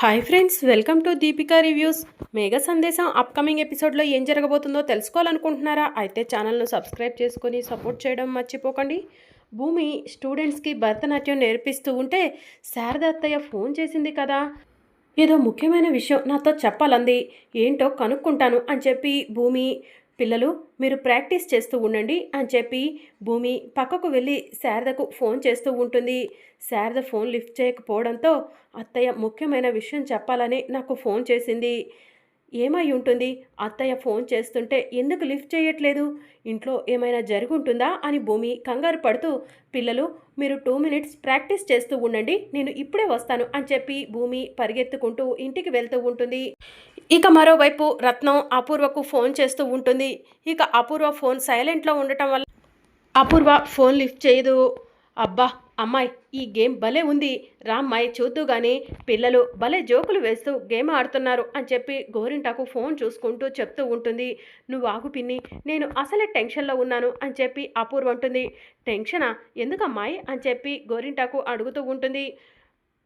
Hi friends welcome to Deepika reviews Megha Sandesam upcoming ఎపిసోడ్లో ఏం జరగబోతుందో తెలుసుకోవాలనుకుంటున్నారా? అయితే ఛానల్ను సబ్స్క్రైబ్ చేసుకొని సపోర్ట్ చేయడం మర్చిపోకండి. భూమి స్టూడెంట్స్కి భరతనాట్యం నేర్పిస్తూ ఉంటే శారద అత్తయ్య ఫోన్ చేసింది కదా? ఏదో ముఖ్యమైన విషయం నాతో చెప్పాలంది. ఏంటో కనుక్కుంటాను అని చెప్పి భూమి పిల్లలు మీరు ప్రాక్టీస్ చేస్తూ ఉండండి అని చెప్పి భూమి పక్కకు వెళ్ళి శారదకు ఫోన్ చేస్తూ ఉంటుంది. శారద ఫోన్ లిఫ్ట్ చేయకపోవడంతో అత్తయ్య ముఖ్యమైన విషయం చెప్పాలని నాకు ఫోన్ చేసింది. ఏమై ఉంటుంది? అత్తయ్య ఫోన్ చేస్తుంటే ఎందుకు లిఫ్ట్ చేయట్లేదు? ఇంట్లో ఏమైనా జరుగుంటుందా? అని భూమి కంగారు పడుతూ పిల్లలు మీరు టూ మినిట్స్ ప్రాక్టీస్ చేస్తూ ఉండండి నేను ఇప్పుడే వస్తాను అని చెప్పి భూమి పరిగెత్తుకుంటూ ఇంటికి వెళ్తూ ఉంటుంది. ఇక మరోవైపు రత్నం అపూర్వకు ఫోన్ చేస్తూ ఉంటుంది. ఇక అపూర్వ ఫోన్ సైలెంట్లో ఉండటం వల్ల అపూర్వ ఫోన్ లిఫ్ట్ చేయదు. అబ్బా అమ్మాయి ఈ గేమ్ భలే ఉంది. రామ్మాయి చూద్దు కానీ పిల్లలు భలే జోకులు వేస్తూ గేమ్ ఆడుతున్నారు అని చెప్పి గోరింటాకు ఫోన్ చూసుకుంటూ చెప్తూ ఉంటుంది. నువ్వు ఆగు పిన్ని నేను అసలే టెన్షన్లో ఉన్నాను అని చెప్పి అపూర్వ ఉంటుంది టెన్షనా? ఎందుకమ్మాయి? అని చెప్పి గోరింటాకు అడుగుతూ ఉంటుంది.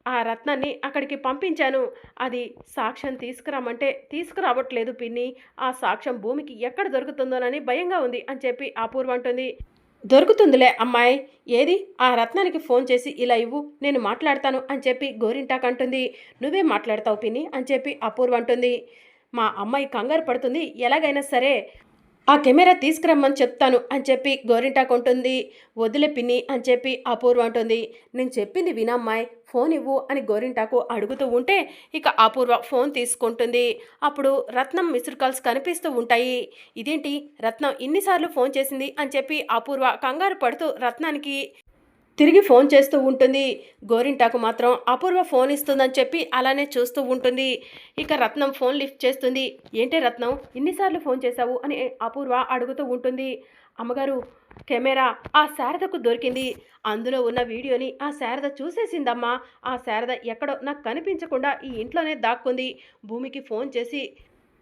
ఆ రత్నాన్ని అక్కడికి పంపించాను. అది సాక్ష్యం తీసుకురామంటే తీసుకురావట్లేదు పిన్ని. ఆ సాక్ష్యం భూమికి ఎక్కడ దొరుకుతుందోనని భయంగా ఉంది అని చెప్పి అపూర్వ అంటుంది. దొరుకుతుందిలే అమ్మాయి. ఏది? ఆ రత్నానికి ఫోన్ చేసి ఇలా ఇవ్వు నేను మాట్లాడతాను అని చెప్పి గోరింటాక్ అంటుంది. నువ్వే మాట్లాడతావు పిన్ని అని చెప్పి అపూర్వ అంటుంది. మా అమ్మాయి కంగారు పడుతుంది. ఎలాగైనా సరే ఆ కెమెరా తీసుకురమ్మని చెప్తాను అని చెప్పి గోరింటాకు ఉంటుంది వదిలే పిన్ని అని చెప్పి అపూర్వ అంటుంది. నేను చెప్పింది వినమ్మాయి ఫోన్ ఇవ్వు అని గోరింటాకు అడుగుతూ ఉంటే ఇక అపూర్వ ఫోన్ తీసుకుంటుంది. అప్పుడు రత్నం మిస్డ్ కాల్స్ కనిపిస్తూ ఉంటాయి. ఇదేంటి? రత్నం ఇన్నిసార్లు ఫోన్ చేసింది అని చెప్పి అపూర్వ కంగారు పడుతూ రత్నానికి తిరిగి ఫోన్ చేస్తూ ఉంటుంది. గోరింటాకు మాత్రం అపూర్వ ఫోన్ ఇస్తుందని చెప్పి అలానే చూస్తూ ఉంటుంది. ఇక రత్నం ఫోన్ లిఫ్ట్ చేస్తుంది. ఏంటి రత్నం ఇన్నిసార్లు ఫోన్ చేశావు? అని అపూర్వ అడుగుతూ ఉంటుంది. అమ్మగారు కెమెరా ఆ శారదకు దొరికింది. అందులో ఉన్న వీడియోని ఆ శారద చూసేసిందమ్మా. ఆ శారద ఎక్కడో నాకు కనిపించకుండా ఈ ఇంట్లోనే దాక్కుంది. భూమికి ఫోన్ చేసి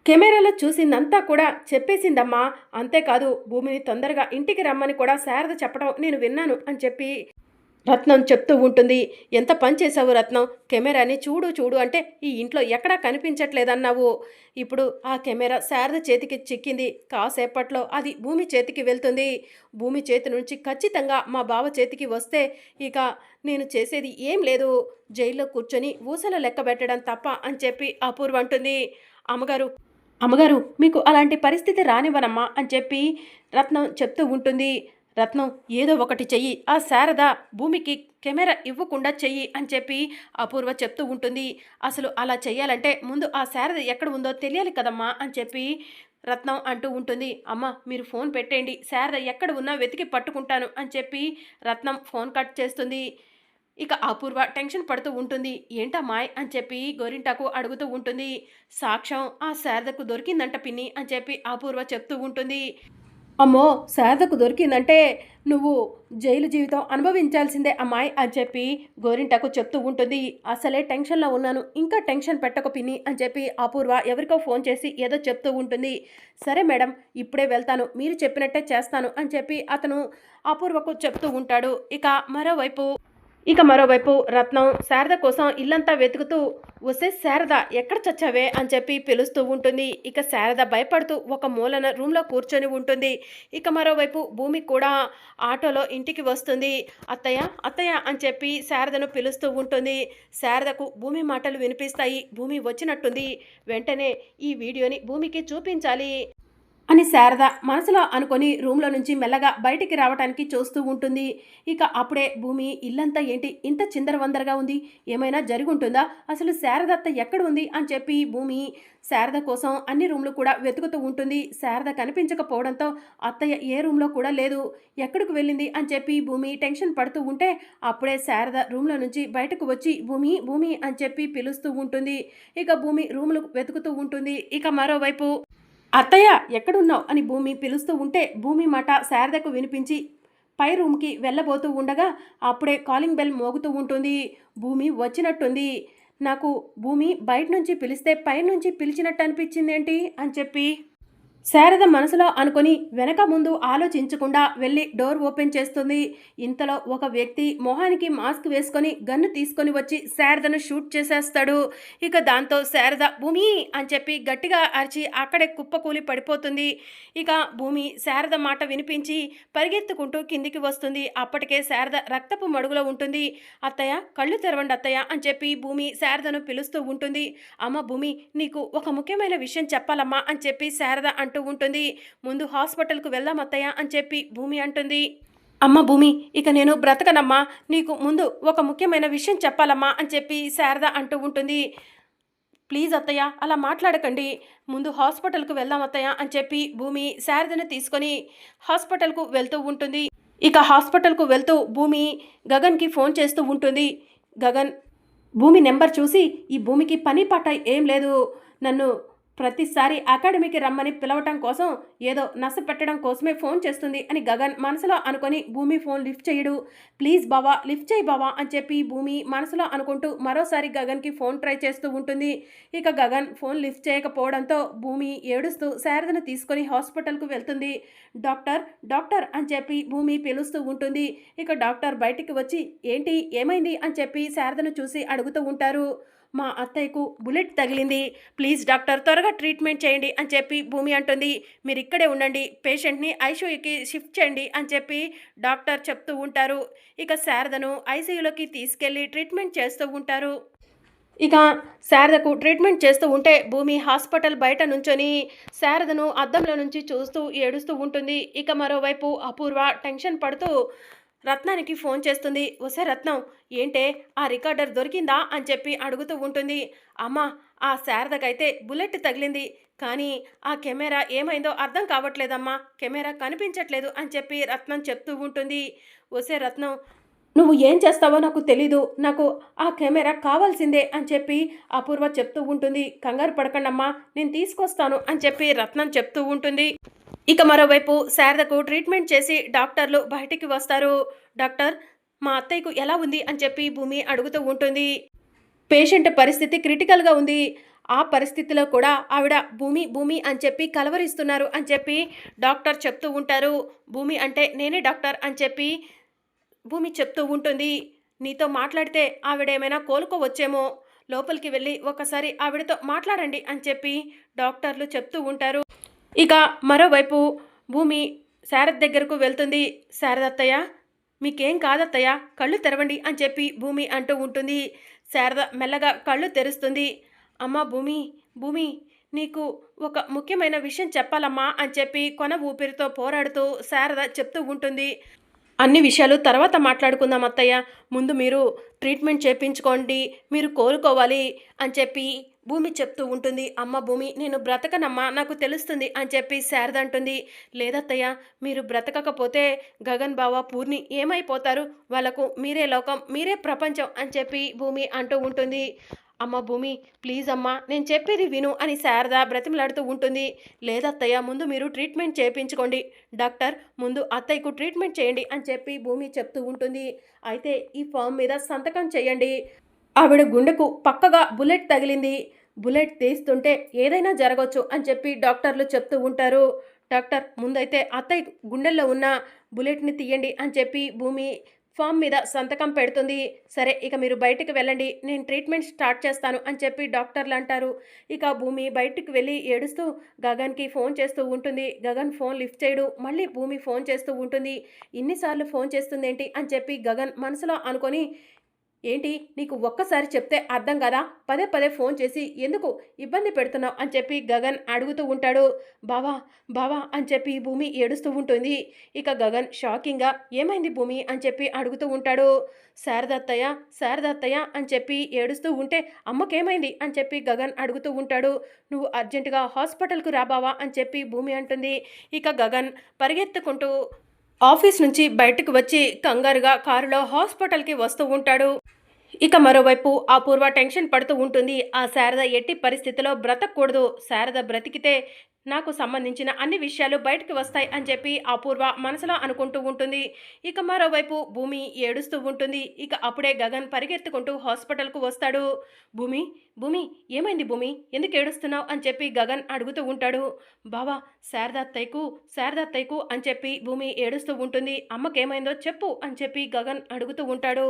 కెమెరాలో చూసిందంతా కూడా చెప్పేసిందమ్మా. అంతేకాదు భూమిని తొందరగా ఇంటికి రమ్మని కూడా శారద చెప్పడం నేను విన్నాను అని చెప్పి రత్నం చెప్తూ ఉంటుంది. ఎంత పని చేసావు రత్నం? కెమెరాని చూడు చూడు అంటే ఈ ఇంట్లో ఎక్కడా కనిపించట్లేదన్నావు. ఇప్పుడు ఆ కెమెరా శారద చేతికి చిక్కింది. కాసేపట్లో అది భూమి చేతికి వెళ్తుంది. భూమి చేతి నుంచి ఖచ్చితంగా మా బావ చేతికి వస్తే ఇక నేను చేసేది ఏం లేదు. జైల్లో కూర్చొని ఊసలు లెక్క పెట్టడం తప్ప అని చెప్పి అపూర్వ అంటుంది. అమ్మగారు అమ్మగారు మీకు అలాంటి పరిస్థితి రానివ్వనమ్మా అని చెప్పి రత్నం చెప్తూ ఉంటుంది. రత్నం ఏదో ఒకటి చెయ్యి. ఆ శారద భూమికి కెమెరా ఇవ్వకుండా చెయ్యి అని చెప్పి అపూర్వ చెప్తూ ఉంటుంది. అసలు అలా చెయ్యాలంటే ముందు ఆ శారద ఎక్కడ ఉందో తెలియాలి కదమ్మా అని చెప్పి రత్నం అంటూ ఉంటుంది. అమ్మ మీరు ఫోన్ పెట్టేయండి. శారద ఎక్కడ ఉన్నా వెతికి పట్టుకుంటాను అని చెప్పి రత్నం ఫోన్ కట్ చేస్తుంది. ఇక అపూర్వ టెన్షన్ పడుతూ ఉంటుంది. ఏంటమ్మాయ్ అని చెప్పి గోరింటాకు అడుగుతూ ఉంటుంది. సాక్ష్యం ఆ శారదకు దొరికిందంట పిన్ని అని చెప్పి అపూర్వ చెప్తూ ఉంటుంది. అమ్మో శారదకు దొరికిందంటే నువ్వు జైలు జీవితం అనుభవించాల్సిందే అమ్మాయి అని చెప్పి గోరింటకు చెప్తూ ఉంటుంది. అసలే టెన్షన్లో ఉన్నాను. ఇంకా టెన్షన్ పెట్టక పిన్ని అని చెప్పి అపూర్వ ఎవరికో ఫోన్ చేసి ఏదో చెప్తూ ఉంటుంది. సరే మేడం ఇప్పుడే వెళ్తాను. మీరు చెప్పినట్టే చేస్తాను అని చెప్పి అతను అపూర్వకు చెప్తూ ఉంటాడు. ఇక మరోవైపు ఇక మరోవైపు రత్నం శారద కోసం ఇల్లంతా వెతుకుతూ వస్తే శారద ఎక్కడ చచ్చావే? అని చెప్పి పిలుస్తూ ఉంటుంది. ఇక శారద భయపడుతూ ఒక మూలన రూమ్లో కూర్చొని ఉంటుంది. ఇక మరోవైపు భూమి కూడా ఆటోలో ఇంటికి వస్తుంది. అత్తయ్య అత్తయ్య అని చెప్పి శారదను పిలుస్తూ ఉంటుంది. శారదకు భూమి మాటలు వినిపిస్తాయి. భూమి వచ్చినట్టుంది. వెంటనే ఈ వీడియోని భూమికి చూపించాలి. అని శారద మనసులో అనుకొని రూమ్లో నుంచి మెల్లగా బయటికి రావడానికి చూస్తూ ఉంటుంది. ఇక అప్పుడే భూమి ఇల్లంతా ఏంటి? ఇంత చిందరవందరగా ఉంది. ఏమైనా జరుగుంటుందా? అసలు శారదత్త ఎక్కడ ఉంది అని చెప్పి భూమి శారద కోసం అన్ని రూమ్లు కూడా వెతుకుతూ ఉంటుంది. శారద కనిపించకపోవడంతో అత్తయ్య ఏ రూమ్లో కూడా లేదు. ఎక్కడికి వెళ్ళింది? అని చెప్పి భూమి టెన్షన్ పడుతూ ఉంటే అప్పుడే శారద రూమ్లో నుంచి బయటకు వచ్చి భూమి భూమి అని చెప్పి పిలుస్తూ ఉంటుంది. ఇక భూమి రూములు వెతుకుతూ ఉంటుంది. ఇక మరోవైపు అత్తయ్య ఎక్కడున్నావు? అని భూమి పిలుస్తూ ఉంటే భూమి మాట శారదకు వినిపించి పై రూమ్కి వెళ్ళబోతూ ఉండగా అప్పుడే కాలింగ్ బెల్ మోగుతూ ఉంటుంది. భూమి వచ్చినట్టుంది. నాకు భూమి బయట నుంచి పిలిస్తే పై నుంచి పిలిచినట్టు అనిపించింది ఏంటి అని చెప్పి శారద మనసులో అనుకొని వెనక ముందు ఆలోచించకుండా వెళ్ళి డోర్ ఓపెన్ చేస్తుంది. ఇంతలో ఒక వ్యక్తి మొహానికి మాస్క్ వేసుకొని గన్ను తీసుకొని వచ్చి శారదను షూట్ చేసేస్తాడు. ఇక దాంతో శారద భూమి! అని చెప్పి గట్టిగా అరిచి అక్కడే కుప్పకూలి పడిపోతుంది. ఇక భూమి శారద మాట వినిపించి పరిగెత్తుకుంటూ కిందికి వస్తుంది. అప్పటికే శారద రక్తపు మడుగులో ఉంటుంది. అత్తయ్య కళ్ళు తెరవండి అత్తయ్య అని చెప్పి భూమి శారదను పిలుస్తూ ఉంటుంది. అమ్మ భూమి నీకు ఒక ముఖ్యమైన విషయం చెప్పాలమ్మా అని చెప్పి శారద అంటూ ఉంటుంది. ముందు హాస్పిటల్కు వెళ్దాం అత్తయ్య అని చెప్పి భూమి అంటుంది. అమ్మ భూమి ఇక నేను బ్రతకనమ్మా. నీకు ముందు ఒక ముఖ్యమైన విషయం చెప్పాలమ్మా అని చెప్పి శారద అంటూ ఉంటుంది. ప్లీజ్ అత్తయ్య అలా మాట్లాడకండి. ముందు హాస్పిటల్కు వెళ్దాం అత్తయ్య అని చెప్పి భూమి శారదను తీసుకొని హాస్పిటల్కు వెళ్తూ ఉంటుంది. ఇక హాస్పిటల్కు వెళ్తూ భూమి గగన్కి ఫోన్ చేస్తూ ఉంటుంది. గగన్ భూమి నెంబర్ చూసి ఈ భూమికి పని పాట ఏం లేదు. నన్ను ప్రతిసారి అకాడమీకి రమ్మని పిలవటం కోసం ఏదో నస పెట్టడం కోసమే ఫోన్ చేస్తుంది అని గగన్ మనసులో అనుకొని భూమి ఫోన్ లిఫ్ట్ చేయడు. ప్లీజ్ బావా లిఫ్ట్ చేయి బావా అని చెప్పి భూమి మనసులో అనుకుంటూ మరోసారి గగన్కి ఫోన్ ట్రై చేస్తూ ఉంటుంది. ఇక గగన్ ఫోన్ లిఫ్ట్ చేయకపోవడంతో భూమి ఏడుస్తూ శారదను తీసుకొని హాస్పిటల్కు వెళ్తుంది. డాక్టర్ డాక్టర్ అని చెప్పి భూమి పిలుస్తూ ఉంటుంది. ఇక డాక్టర్ బయటికి వచ్చి ఏంటి ఏమైంది? అని చెప్పి శారదను చూసి అడుగుతూ ఉంటారు. మా అత్తయ్యకు బుల్లెట్ తగిలింది. ప్లీజ్ డాక్టర్ త్వరగా ట్రీట్మెంట్ చేయండి అని చెప్పి భూమి అంటుంది. మీరు ఇక్కడే ఉండండి పేషెంట్ని ఐసీయూకి షిఫ్ట్ చేయండి అని చెప్పి డాక్టర్ చెప్తూ ఉంటారు. ఇక శారదను ఐసీయూలోకి తీసుకెళ్ళి ట్రీట్మెంట్ చేస్తూ ఉంటారు. ఇక శారదకు ట్రీట్మెంట్ చేస్తూ ఉంటే భూమి హాస్పిటల్ బయట నుంచొని శారదను అద్దంలో నుంచి చూస్తూ ఏడుస్తూ ఉంటుంది. ఇక మరోవైపు అపూర్వ టెన్షన్ పడుతూ రత్నానికి ఫోన్ చేస్తుంది. వసే రత్నం ఏంటే? ఆ రికార్డర్ దొరికిందా? అని చెప్పి అడుగుతూ ఉంటుంది. అమ్మ ఆ శారదకైతే బుల్లెట్ తగిలింది. కానీ ఆ కెమెరా ఏమైందో అర్థం కావట్లేదమ్మా. కెమెరా కనిపించట్లేదు అని చెప్పి రత్నం చెప్తూ ఉంటుంది. వసే రత్నం నువ్వు ఏం చేస్తావో నాకు తెలీదు. నాకు ఆ కెమెరా కావాల్సిందే అని చెప్పి అపూర్వ చెప్తూ ఉంటుంది. కంగారు పడకండమ్మా నేను తీసుకొస్తాను అని చెప్పి రత్నం చెప్తూ ఉంటుంది. ఇక మరోవైపు శారదకు ట్రీట్మెంట్ చేసి డాక్టర్లు బయటికి వస్తారు. డాక్టర్ మా అత్తయ్యకు ఎలా ఉంది అని చెప్పి భూమి అడుగుతూ ఉంటుంది. పేషెంట్ పరిస్థితి క్రిటికల్గా ఉంది. ఆ పరిస్థితిలో కూడా ఆవిడ భూమి భూమి అని చెప్పి కలవరిస్తున్నారు అని చెప్పి డాక్టర్ చెప్తూ ఉంటారు. భూమి అంటే నేనే డాక్టర్ అని చెప్పి భూమి చెప్తూ ఉంటుంది. నీతో మాట్లాడితే ఆవిడ ఏమైనా కోలుకోవచ్చేమో. లోపలికి వెళ్ళి ఒకసారి ఆవిడతో మాట్లాడండి అని చెప్పి డాక్టర్లు చెప్తూ ఉంటారు. ఇక మరోవైపు భూమి శారద్ దగ్గరకు వెళ్తుంది. శారదత్తయ్య మీకేం కాదత్తయ్య కళ్ళు తెరవండి అని చెప్పి భూమి అంటూ ఉంటుంది. శారద మెల్లగా కళ్ళు తెరుస్తుంది. అమ్మా భూమి భూమి నీకు ఒక ముఖ్యమైన విషయం చెప్పాలమ్మా అని చెప్పి కొన ఊపిరితో పోరాడుతూ శారద చెప్తూ ఉంటుంది. అన్ని విషయాలు తర్వాత మాట్లాడుకుందాం అత్తయ్య. ముందు మీరు ట్రీట్మెంట్ చేయించుకోండి మీరు కోలుకోవాలి అని చెప్పి భూమి చెప్తూ ఉంటుంది. అమ్మ భూమి నేను బ్రతకనమ్మా నాకు తెలుస్తుంది అని చెప్పి శారద అంటుంది. లేదత్తయ్య మీరు బ్రతకకపోతే గగన్ బావ పూర్ణి ఏమైపోతారు? వాళ్ళకు మీరే లోకం మీరే ప్రపంచం అని చెప్పి భూమి అంటూ ఉంటుంది. అమ్మ భూమి ప్లీజ్ అమ్మా నేను చెప్పేది విను అని శారద బ్రతిమలాడుతూ ఉంటుంది. లేదత్తయ్య ముందు మీరు ట్రీట్మెంట్ చేయించుకోండి డాక్టర్ ముందు అత్తయ్యకు ట్రీట్మెంట్ చేయండి అని చెప్పి భూమి చెప్తూ ఉంటుంది. అయితే ఈ ఫామ్ మీద సంతకం చేయండి. ఆవిడ గుండెకు పక్కగా బుల్లెట్ తగిలింది. బుల్లెట్ తీస్తుంటే ఏదైనా జరగవచ్చు అని చెప్పి డాక్టర్లు చెప్తూ ఉంటారు. డాక్టర్ ముందైతే అత్తయ్య గుండెల్లో ఉన్న బుల్లెట్ని తీయండి అని చెప్పి భూమి ఫామ్ మీద సంతకం పెడుతుంది. సరే ఇక మీరు బయటికి వెళ్ళండి. నేను ట్రీట్మెంట్ స్టార్ట్ చేస్తాను అని చెప్పి డాక్టర్లు అంటారు. ఇక భూమి బయటికి వెళ్ళి ఏడుస్తూ గగన్కి ఫోన్ చేస్తూ ఉంటుంది. గగన్ ఫోన్ లిఫ్ట్ చేయడు. మళ్ళీ భూమి ఫోన్ చేస్తూ ఉంటుంది. ఇన్నిసార్లు ఫోన్ చేస్తుంది ఏంటి అని చెప్పి గగన్ మనసులో అనుకొని ఏంటి? నీకు ఒక్కసారి చెప్తే అర్థం కదా? పదే పదే ఫోన్ చేసి ఎందుకు ఇబ్బంది పెడుతున్నావు అని చెప్పి గగన్ అడుగుతూ ఉంటాడు. బావా బావా అని చెప్పి భూమి ఏడుస్తూ ఉంటుంది. ఇక గగన్ షాకింగ్గా ఏమైంది భూమి అని చెప్పి అడుగుతూ ఉంటాడు. శారదత్తయ్య శారదత్తయ్య అని చెప్పి ఏడుస్తూ ఉంటే అమ్మకేమైంది అని చెప్పి గగన్ అడుగుతూ ఉంటాడు. నువ్వు అర్జెంటుగా హాస్పిటల్కు రాబావా అని చెప్పి భూమి అంటుంది. ఇక గగన్ పరిగెత్తుకుంటూ ఆఫీస్ నుంచి బయటకు వచ్చి కంగారుగా కారులో హాస్పిటల్కి వస్తూ ఉంటాడు. ఇక మరోవైపు అపూర్వ టెన్షన్ పడుతూ ఉంటుంది. ఆ శారద ఎట్టి పరిస్థితిలో బ్రతకూడదు. శారద బ్రతికితే నాకు సంబంధించిన అన్ని విషయాలు బయటకు వస్తాయి అని చెప్పి అపూర్వ మనసులో అనుకుంటూ ఉంటుంది. ఇక మరోవైపు భూమి ఏడుస్తూ ఉంటుంది. ఇక అప్పుడే గగన్ పరిగెత్తుకుంటూ హాస్పిటల్కు వస్తాడు. భూమి భూమి ఏమైంది భూమి? ఎందుకు ఏడుస్తున్నావు? అని చెప్పి గగన్ అడుగుతూ ఉంటాడు. బావా శారదాత్తయ్యకు శారదాత్తయ్యకు అని చెప్పి భూమి ఏడుస్తూ ఉంటుంది. అమ్మకేమైందో చెప్పు అని చెప్పి గగన్ అడుగుతూ ఉంటాడు.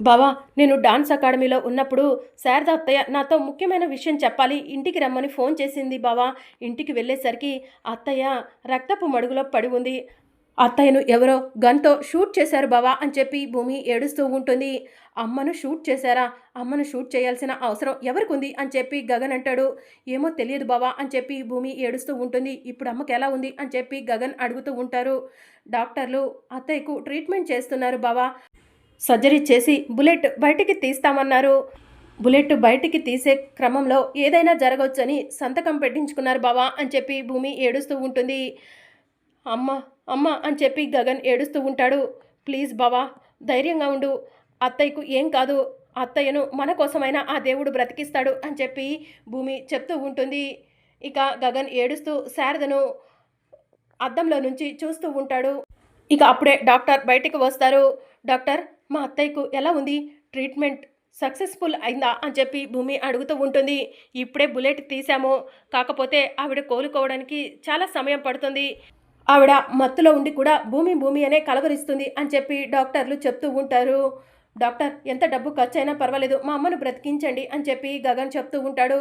బావా నేను డాన్స్ అకాడమీలో ఉన్నప్పుడు శారద అత్తయ్య నాతో ముఖ్యమైన విషయం చెప్పాలి ఇంటికి రమ్మని ఫోన్ చేసింది బావా. ఇంటికి వెళ్ళేసరికి అత్తయ్య రక్తపు మడుగులో పడి ఉంది. అత్తయ్యను ఎవరో గన్తో షూట్ చేశారు బావా అని చెప్పి భూమి ఏడుస్తూ ఉంటుంది. అమ్మను షూట్ చేశారా? అమ్మను షూట్ చేయాల్సిన అవసరం ఎవరికి ఉంది అని చెప్పి గగన్ అంటాడు. ఏమో తెలియదు బావా అని చెప్పి భూమి ఏడుస్తూ ఉంటుంది. ఇప్పుడు అమ్మకి ఎలా ఉంది అని చెప్పి గగన్ అడుగుతూ ఉంటారు. డాక్టర్లు అత్తయ్యకు ట్రీట్మెంట్ చేస్తున్నారు బావా. సర్జరీ చేసి బుల్లెట్ బయటికి తీస్తామన్నారు. బుల్లెట్ బయటికి తీసే క్రమంలో ఏదైనా జరగవచ్చని సంతకం పెట్టించుకున్నారు బావా అని చెప్పి భూమి ఏడుస్తూ ఉంటుంది. అమ్మ అమ్మ అని చెప్పి గగన్ ఏడుస్తూ ఉంటాడు. ప్లీజ్ బావా ధైర్యంగా ఉండు. అత్తయ్యకు ఏం కాదు. అత్తయ్యను మన కోసమైనా ఆ దేవుడు బ్రతికిస్తాడు అని చెప్పి భూమి చెప్తూ ఉంటుంది. ఇక గగన్ ఏడుస్తూ శారదను అద్దంలో నుంచి చూస్తూ ఉంటాడు. ఇక అప్పుడే డాక్టర్ బయటికి వస్తారు. డాక్టర్ మా అత్తయ్యకు ఎలా ఉంది? ట్రీట్మెంట్ సక్సెస్ఫుల్ అయిందా? అని చెప్పి భూమి అడుగుతూ ఉంటుంది. ఇప్పుడే బుల్లెట్ తీసాము కాకపోతే ఆవిడ కోలుకోవడానికి చాలా సమయం పడుతుంది. ఆవిడ మత్తులో ఉండి కూడా భూమి భూమి అనే కలవరిస్తుంది అని చెప్పి డాక్టర్లు చెప్తూ ఉంటారు. డాక్టర్ ఎంత డబ్బు ఖర్చు అయినా పర్వాలేదు. మా అమ్మను బ్రతికించండి అని చెప్పి గగన్ చెప్తూ ఉంటాడు.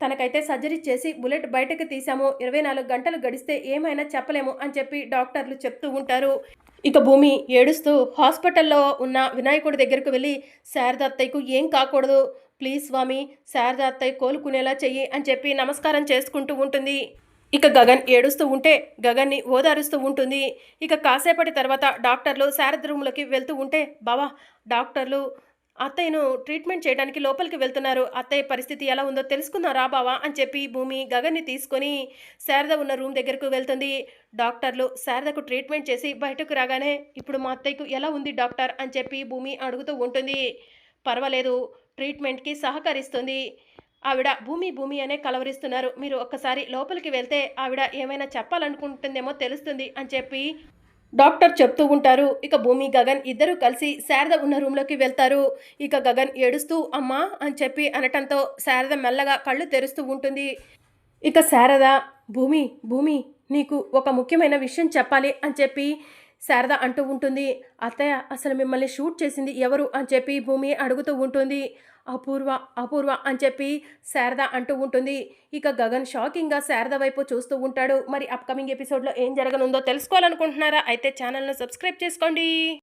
తనకైతే సర్జరీ చేసి బుల్లెట్ బయటకు తీసాము ఇరవై నాలుగు గంటలు గడిస్తే ఏమైనా చెప్పలేము అని చెప్పి డాక్టర్లు చెప్తూ ఉంటారు. ఇక భూమి ఏడుస్తూ హాస్పిటల్లో ఉన్న వినాయకుడి దగ్గరకు వెళ్ళి శారద అత్తయ్యకు ఏం కాకూడదు. ప్లీజ్ స్వామి శారద అత్తయ్య కోలుకునేలా చెయ్యి అని చెప్పి నమస్కారం చేసుకుంటూ ఉంటుంది. ఇక గగన్ ఏడుస్తూ ఉంటే గగన్ని ఓదారుస్తూ ఉంటుంది. ఇక కాసేపటి తర్వాత డాక్టర్లు శారద రూమ్లోకి వెళ్తూ ఉంటే బావా డాక్టర్లు అత్తయ్యను ట్రీట్మెంట్ చేయడానికి లోపలికి వెళ్తున్నారు. అత్తయ్య పరిస్థితి ఎలా ఉందో తెలుసుకున్నారా బావా అని చెప్పి భూమి గగన్ని తీసుకొని శారద ఉన్న రూమ్ దగ్గరకు వెళ్తుంది. డాక్టర్లు శారదకు ట్రీట్మెంట్ చేసి బయటకు రాగానే ఇప్పుడు మా అత్తయ్యకు ఎలా ఉంది డాక్టర్? అని చెప్పి భూమి అడుగుతూ ఉంటుంది. పర్వాలేదు ట్రీట్మెంట్కి సహకరిస్తుంది. ఆవిడ భూమి భూమి అనే కలవరిస్తున్నారు. మీరు ఒక్కసారి లోపలికి వెళ్తే ఆవిడ ఏమైనా చెప్పాలనుకుంటుందేమో తెలుస్తుంది అని చెప్పి డాక్టర్ చెప్తూ ఉంటారు ఇక భూమి గగన్ ఇద్దరు కలిసి శారద ఉన్న రూమ్లోకి వెళ్తారు. ఇక గగన్ ఏడుస్తూ అమ్మా అని చెప్పి అనటంతో శారద మెల్లగా కళ్ళు తెరుస్తూ ఉంటుంది. ఇక శారద భూమి భూమి నీకు ఒక ముఖ్యమైన విషయం చెప్పాలి అని చెప్పి శారద అంటూ ఉంటుంది. అత్తయ్య అసలు మిమ్మల్ని షూట్ చేసింది ఎవరు? అని చెప్పి భూమి అడుగుతూ ఉంటుంది. అపూర్వ అపూర్వ అని చెప్పి శారద అంటూ ఉంటుంది. ఇక గగన్ షాకింగ్గా శారద వైపు చూస్తూ ఉంటాడు. మరి అప్కమింగ్ ఎపిసోడ్లో ఏం జరగనుందో తెలుసుకోవాలనుకుంటున్నారా? అయితే ఛానల్ను సబ్స్క్రైబ్ చేసుకోండి.